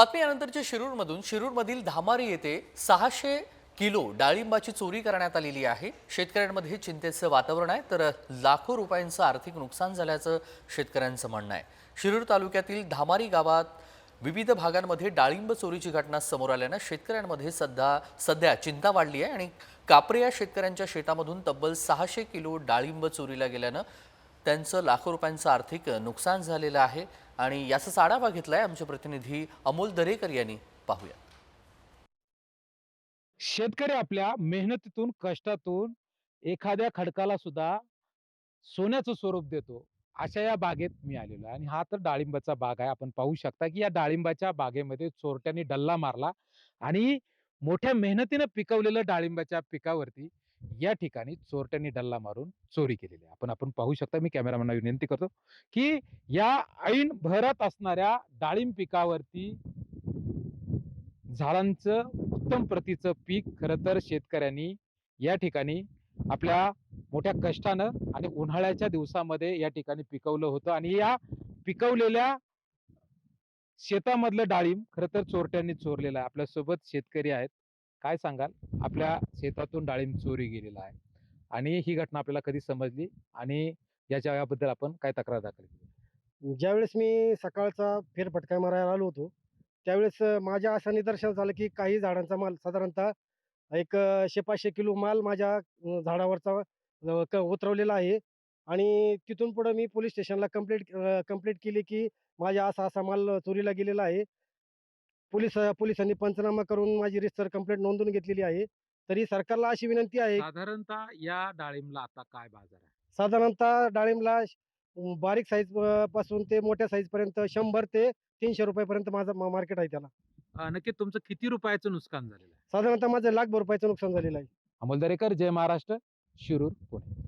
बातम्यानंतरच्या शिरूरमधून शिरूरमधील धामारी येथे सहाशे किलो डाळिंबाची चोरी करण्यात आलेली आहे. शेतकऱ्यांमध्ये चिंतेचं वातावरण आहे. तर लाखो रुपयांचं आर्थिक नुकसान झाल्याचं शेतकऱ्यांचं म्हणणं आहे. शिरूर तालुक्यातील धामारी गावात विविध भागांमध्ये डाळिंब चोरीची घटना समोर आल्यानं शेतकऱ्यांमध्ये सध्या सध्या चिंता वाढली आहे. आणि कापरे या शेतकऱ्यांच्या शेतामधून तब्बल सहाशे किलो डाळिंब चोरीला गेल्यानं त्यांचं लाखो रुपयांचं आर्थिक नुकसान झालेलं आहे. आणि याचाच आढावा घेतलाय आमचे प्रतिनिधी अमोल दरेकर यांनी. पाहूया. शेतकरी आपल्या मेहनतीतून कष्टातून एखाद्या खडकाला सुद्धा सोन्याचं स्वरूप देतो अशा या बागेत मी आलेलो आहे. आणि हा तर डाळिंबाचा बाग आहे. आपण पाहू शकता की या डाळिंबाच्या बागेमध्ये चोरट्यांनी डल्ला मारला आणि मोठ्या मेहनतीनं पिकवलेलं डाळिंबाच्या पिकावरती या ठिकाणी चोरट्यांनी डल्ला मारून चोरी केलेली आहे. आपण आपण पाहू शकता मी कॅमेरामॅनला विनंती करतो की या ऐन भरत असणाऱ्या डाळिंब पिकावरती झाडांचं उत्तम प्रतीचं पीक खरं तर शेतकऱ्यांनी या ठिकाणी आपल्या मोठ्या कष्टानं आणि उन्हाळ्याच्या दिवसामध्ये या ठिकाणी पिकवलं होतं आणि या पिकवलेल्या शेतामधलं डाळिंब खरं तर चोरट्यांनी चोरलेलं आहे. आपल्यासोबत शेतकरी आहेत. काय सांगाल? आपल्या शेतातून डाळिंब चोरी गेलेला आहे आणि ही घटना आपल्याला कधी समजली आणि याच्या याबद्दल आपण काय तक्रार दाखल केली? ज्यावेळेस मी सकाळचा फेरफटका मारायला आलो होतो त्यावेळेस माझ्या असं निदर्शन झालं की काही झाडांचा माल साधारणतः एक शे पाचशे किलो माल माझ्या झाडावरचा उतरवलेला आहे आणि तिथून पुढे मी पोलीस स्टेशनला कंप्लेंट कंप्लेंट केली की माझ्या असा असा माल चोरीला गेलेला आहे. पोलीस पोलिसांनी पंचनामा करून माझी रिस्टर कंप्लेंट नोंदवून घेतलेली आहे. तरी सरकारला अशी विनंती आहे. साधारणतः या डाळिंबला आता काय बाजार आहे? साधारणतः डाळिंबला बारीक साईजपासून ते मोठ्या साईज पर्यंत शंभर ते तीनशे रुपयापर्यंत माझं मार्केट आहे त्याला. अं, नक्की तुमचं किती रुपयाचं नुकसान झालेलं आहे? साधारणतः माझं लाखभर रुपयाचं नुकसान झालेलं आहे. अमोल दरेकर जय महाराष्ट्र शिरूर पुणे.